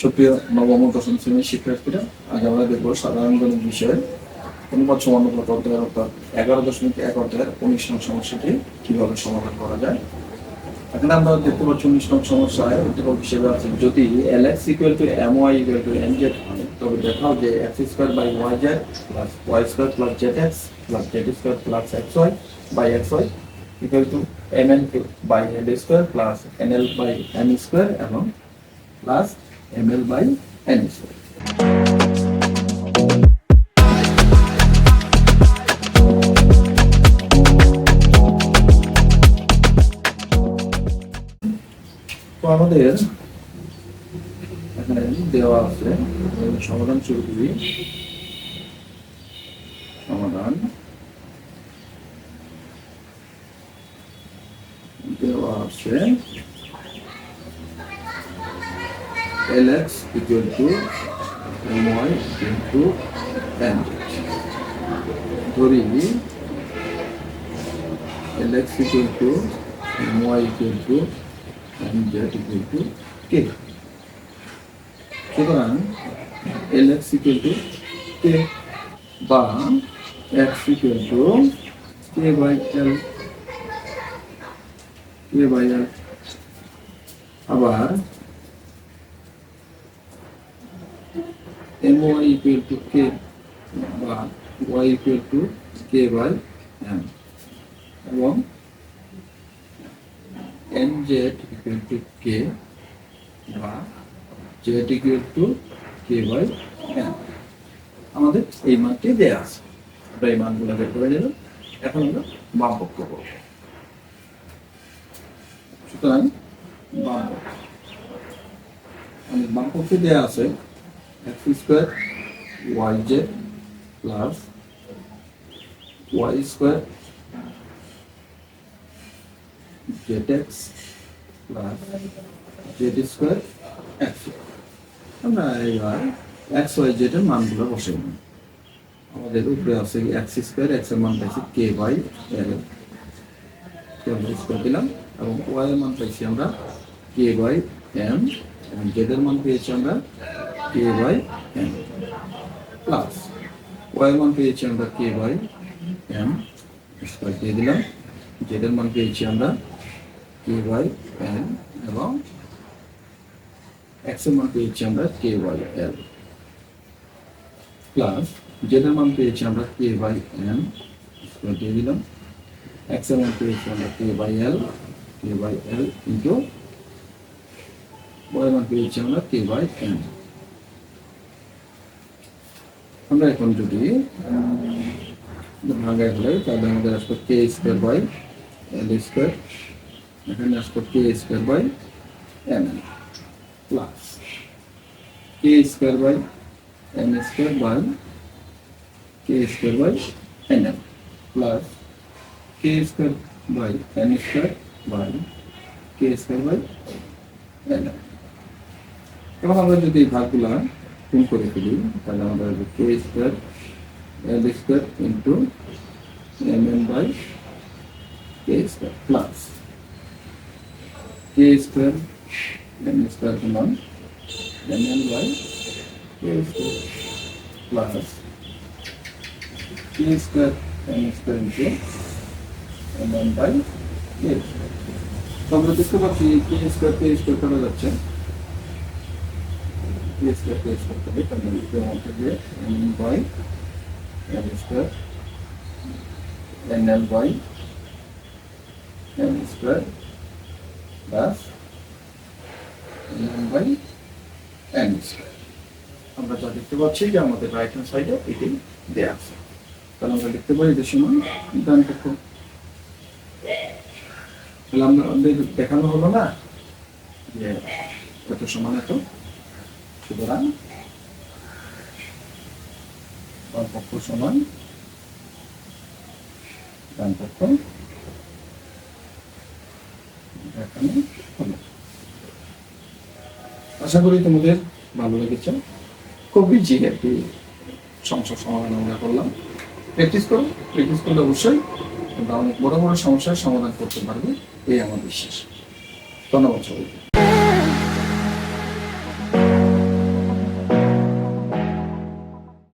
সুপ্রিয় নবম দশম শ্রেণির শিক্ষার্থীরা, আজ আমরা দেখব সাধারণ গণিত বিষয়ে অনুপাত সমানুপাত অধ্যায়ের অর্থাৎ এগারো দশমিক এক অধ্যায়ের উনিশ নং সমস্যাটি কীভাবে সমাধান করা যায়। এখানে আমরা দেখতে পাচ্ছি উনিশ নং সমস্যায় উদ্দীপক হিসেবে আছে, যদি L X equal to M Y equal to N Z হয়, তবে দেখাও যে X square by Y Z plus Y square plus Z X plus Z square plus X Y by X Y equal to M N by L square plus N L by N square এবং plus M L by N তো আমাদের এখানে দেওয়া আছে সমাধান শুরু করি সমাধান। দেওয়া আছে L X equal to M Y into N ধরি L X equal to M Y equal to M Z equal to K সুতরাং L X equal to K বা X equal to K by L K by L আবার Y equal to কে বা Y equal to K by M এবং Z equal to কে বা Z equal to K by N আমাদের এই মানটি দেয়া আছে। আমরা এই মানগুলো বের করে নিলাম। এখন আমরা বাম পক্ষ করব। সুতরাং বাম পক্ষ। আমাদের বাম পক্ষে দেয়া আছে। X square Y Z plus Y square Z X plus Z square X আমরা এবার এক্স ওয়াই জেড এর মানগুলো বসে নিই। আমাদের উপরে আছে এক্স স্কোয়ার এক্সের মান পাইছি কে বাই এল কে আমরা স্কোয়ার দিলাম এবং ওয়াই এর মান পাইছি আমরা কে বাই এম এবং জেড এর মান পেয়েছি আমরা K by M plus Y এর মান পেয়েছি আমরা কে বাই এম স্কোয়ার দিয়ে দিলাম জেড এর মান পেয়েছি আমরা কে বাই এন এবং এক্সের মান পেয়েছি আমরা K by L plus Z এর মান পেয়েছি আমরা কে বাই এন স্কোয়ার দিয়ে দিলাম এক্সের মান পেয়েছি আমরা K by L K by L into Y মান পেয়েছি আমরা কে বাই এন আমরা এখন যদি ভাঙায় হলে তাহলে আমাদের আসবে K square by L square এখানে আসবে K square by M L plus K square by M square by K square by N L plus K square by N square by K square by N L এবং আমরা যদি ভাগগুলা গুণ করে ফেলি, তাহলে আমাদের হবে K square L square into M M by K square plus K square M square সমান M N by K square plus K square M square into M N by K square তো আমরা দেখতে পাচ্ছি কে square কে square করা যাচ্ছে। কে square কে square করে তাহলে লিখতে আমাকে যে N by square N L by M square plus N by N square আমরা যা দেখতে পাচ্ছি যে আমাদের রাইট হ্যান্ড সাইডে এটি দেয়া আছে। তাহলে আমরা লিখতে পারি যে সমান ডান পক্ষ তাহলে আমাদের দেখানো হলো না যে এত সমান এত? সুতরাং পক্ষ আশা করি তোমাদের ভালো লেগেছে। ইজি একটি সমস্যার সমাধান আমরা করলাম। প্র্যাকটিস করো। প্র্যাকটিস করলে অবশ্যই তোমরা অনেক বড় বড় সমস্যার সমাধান করতে পারবে। এই আমার বিশ্বাস। ধন্যবাদ সবাইকে।